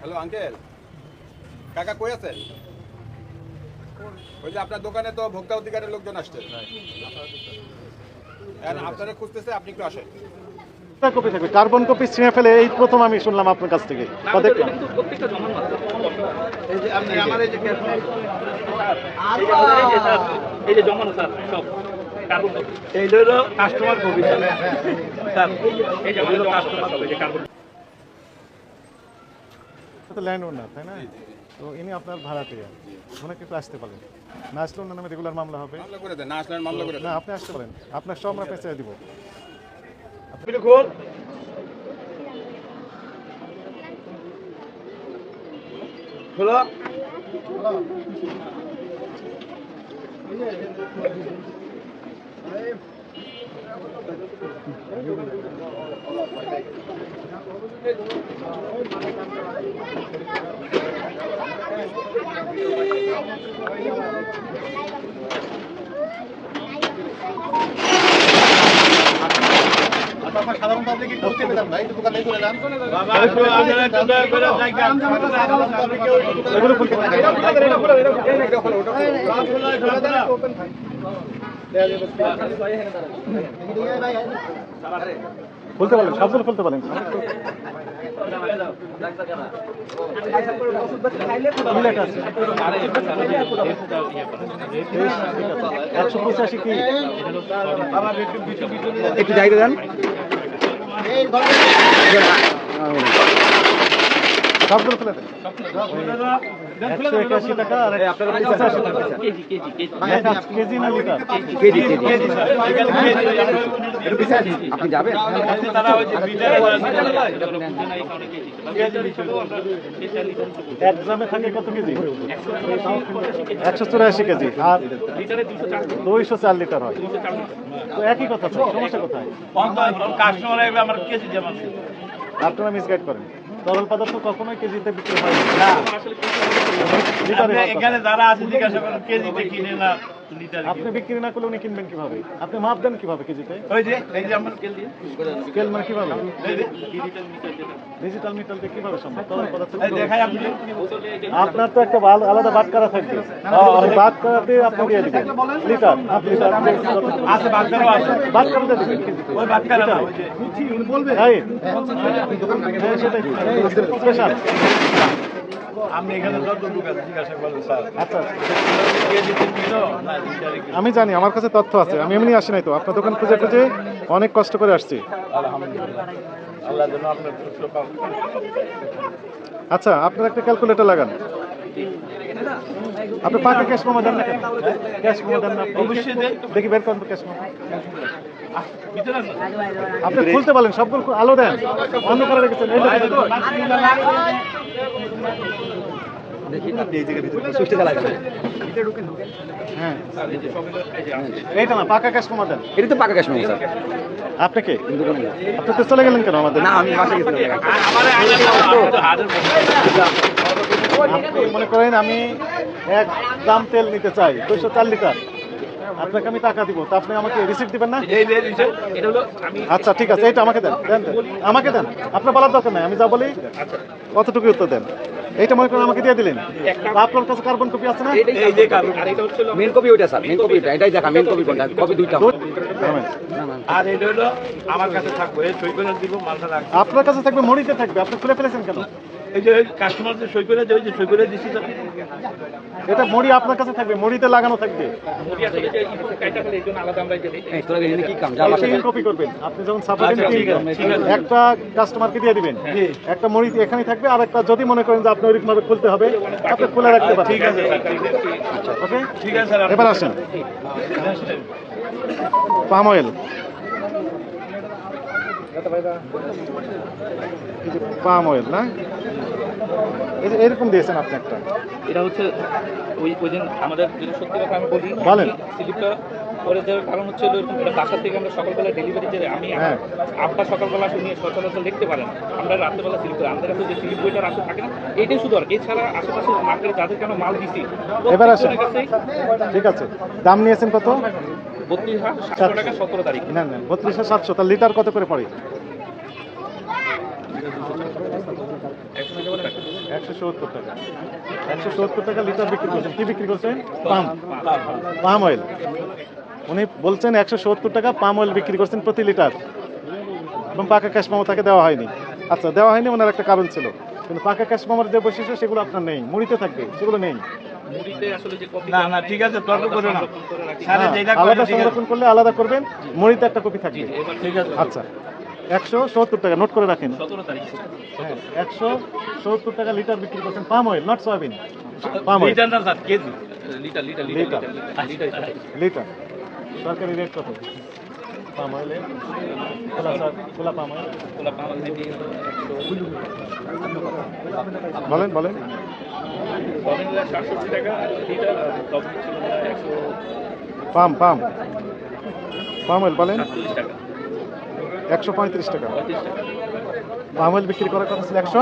Hello uncle. কাকা কই আছেন? ওই যে আপনার দোকানে তো ভোক্তা অধিকারের লোকজন আসছে। আপনারা খুঁজতেছে আপনি একটু আসেন। কপি থাকবে কার্বন কপি ছিঁড়ে ফেলে এই প্রথম আমি শুনলাম আপনার কাছ থেকে। বা দেখলাম। এই আমার এই যে হলো কাস্টমার কবি স্যার এই যে কাস্টমার সব কার্বন তো ল্যান্ড ওনার তাই না তো ইনি আপনার ভাড়াটিয়া ওনাকে একটু আসতে পারেন না আসলে ওনার নামে রেগুলার মামলা হবে মামলা করে দেন না আসলেন মামলা করে দেন না আপনি আসতে পারেন আপনার সব আমরা পেঁচে দিব এগুলো খুলতে খুলতে পারেন সবগুলো খুলতে পারেন? একশো পঁচাশি কি একটু যাইতে দেন সবগুলো খুলে দেন একশো টাকা আর কেজি না লিটার। কেজি কেজি আপনি যাবেন? এক গ্রামে থাকে কত কেজি? একশো চুরাশি কেজি। আর দুইশো চার লিটার হয়। তো একই কথা সমস্যা কোথায়? আপনারা মিসগাইড করেন। তরল পদার্থ কখনোই কেজিতে বিক্রি হয় না হয়। এখানে যারা আছে জিজ্ঞাসা করেন কেজিতে কিনে না লিটারে আপনি বিক্রি না করলে উনি কিনবেন কীভাবে আপনি মাপ দেন কীভাবে কেজিতে ওই যে এই যে আমার স্কেল দিয়ে স্কেল মানে কীভাবে ডিজিটাল মিটার দিয়ে কীভাবে সম্ভব তরল পদার্থ দেখাই আপনি আপনার তো একটা আলাদা বাদ করা থাকবে সেই বাদ করাতে আপনি দিয়ে দিবেন লিটার আপনি লিটার আছে আছে দিবেন ওই ওই যে রাইট হ্যাঁ সেটাই আমি জানি আমার কাছে তথ্য আছে। আমি এমনি আসি নাই তো। আপনার দোকান খুঁজে খুঁজে অনেক কষ্ট করে আসছি। আচ্ছা আপনার একটা ক্যালকুলেটর লাগান। আপনি পাকা ক্যাশ মোমো দেন না ক্যাশ মোমো দেন না আপনি? অবশ্যই দেন। দেখি বের করেন ক্যাশ মোমো। আপনি খুলতে বলেন সবগুলো আলো দেন। অন্ধকারে রেখেছেন হ্যাঁ। আপনি কে? আপনি তো চলে গেলেন কেন আমাদের? না আমি মনে করেন আমি এক দাম তেল নিতে চাই দুইশো চার লিটার। আপনাকে আমি টাকা দিব তা আপনি আমাকে রিসিপ্ট দিবেন না? এই যে এটা হলো আমি আচ্ছা ঠিক আছে এটা আমাকে দেন দেন দেন। আমাকে দেন। আপনার বলার দরকার নাই আমি যা বলি কতটুকু উত্তর দেন। এইটা মনে করেন আমাকে দিয়ে দিলেন। তা আপনার কাছে কার্বন কপি আছে না? এই যে কারণ আর এটা হচ্ছে মেন কপি ওইটা স্যার মেন কপি ওইটা এটাই দেখা মেন কপি কোনটা কপি দুইটা। আর এটা হলো আমার কাছে থাকবে এই সই করে দিব মালটা আপনার কাছে থাকবে মরিতে থাকবে আপনি খুলে ফেলেছেন কেন? এই যে কাস্টমার সই করে দেয় যে সই করে দিছি এটা মরি আপনার কাছে থাকবে মরিতে লাগানো থাকবে। কপি করবেন। আপনি যখন সাপ্লাই আচ্ছা। একটা কাস্টমারকে দিয়ে দিবেন। একটা মরি এখানে থাকবে আর একটা যদি মনে করেন যে আপনি ওইরকম ভাবে খুলতে হবে আপনি খুলে রাখতে পারেন। ঠিক আছে স্যার ঠিক আছে। ওকে ঠিক আছে এবার আসেন। পাম অয়েল পাম অয়েল না এই যে এরকম দিয়েছেন আপনি একটা। এটা হচ্ছে ওই ওই দিন আমাদের যদি সত্যি কথা আমি বলি বলেন। স্লিপটা করে দেওয়ার কারণ হচ্ছে এরকম এটা বাসা থেকে আমরা সকালবেলা ডেলিভারি যে আমি হ্যাঁ। আটটা সকালবেলা শুনিয়ে সচরাচর দেখতে পারেন। আমরা রাত্রেবেলা স্লিপ করি। আমাদের কাছে যে স্লিপ বইটা রাখতে থাকে না এটাই শুধু আর। এছাড়া আশেপাশে মার্কেটে যাদেরকে আমরা মাল দিছি এবার কাছেই ঠিক আছে। দাম নিয়েছেন কত? বত্রিশ হাজার সাতশো টাকা সতেরো তারিখ। না না বত্রিশশো সাতশো তার লিটার কত করে পড়ে? একশো সত্তর টাকা। একশো সত্তর টাকা লিটার বিক্রি করছেন। কি বিক্রি করছেন? পাম। Palm oil. উনি বলছেন একশো সত্তর টাকা পাম অয়েল বিক্রি করছেন প্রতি লিটার। এবং পাকা ক্যাশ মামা তাকে দেওয়া হয়নি। আচ্ছা দেওয়া হয়নি ওনার একটা কারণ ছিল। কিন্তু পাকা ক্যাশ মামার যে বৈশিষ্ট্য সেগুলো আপনার নেই। মুড়িতে থাকবে সেগুলো নেই। মুড়িতে আসলে যে কপি না না ঠিক আছে তর্ক করো না। হ্যাঁ, আলাদা সংরক্ষণ করলে আলাদা করবেন মুড়িতে একটা কপি থাকবে। ঠিক আছে। আচ্ছা একশো সত্তর টাকা নোট করে রাখেন। হ্যাঁ একশো সত্তর টাকা লিটার বিক্রি করছেন palm oil not soybean palm oil. Litre litre litre litre. Litre. Litre litre সরকারি রেট কত? পাম খোলা পাম অয়েল। খোলা যায় বলেন বলেন। পাম পাম। পাম অয়েল বলেন? একশো পঁয়ত্রিশ টাকা। পাম অয়েল বিক্রি করার কথা ছিল একশো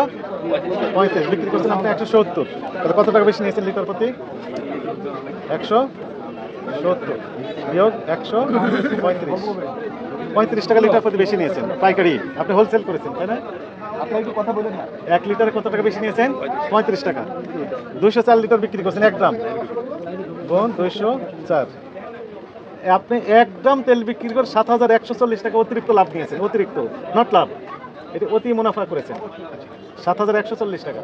পঁয়ত্রিশ, বিক্রি করছেন আপনি একশো সত্তর। তাহলে কত টাকা বেশি নিয়েছেন লিটার প্রতি? একশো সত্তর। বিয়োগ একশো পঁয়ত্রিশ। পঁয়ত্রিশ টাকা লিটার প্রতি বেশি নিয়েছেন। পাইকারি। আপনি হোলসেল করেছেন, তাই না? এক লিটারে কত টাকা বেশি নিয়েছেন? পঁয়ত্রিশ টাকা। দুইশো চার লিটার বিক্রি করছেন এক গ্রাম। বোন দুইশো চার। আপনি এক গ্রাম তেল বিক্রি করে সাত হাজার একশো চল্লিশ টাকা অতিরিক্ত লাভ নিয়েছেন অতিরিক্ত নট লাভ। এটা অতি মুনাফা করেছেন। সাত হাজার একশো চল্লিশ টাকা।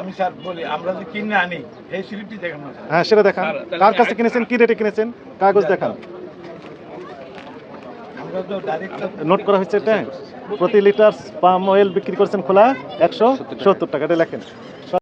আমি স্যার বলি আমরা যে কিনে আনি এই স্লিপটি দেখেন হ্যাঁ সেটা দেখান। কার কাছে কিনেছেন কি রেটে কিনেছেন? কাগজ দেখান। নোট করা হয়েছে এটা। প্রতি লিটার পাম অয়েল বিক্রি করছেন খোলা একশো সত্তর টাকা। এটা লেখেন।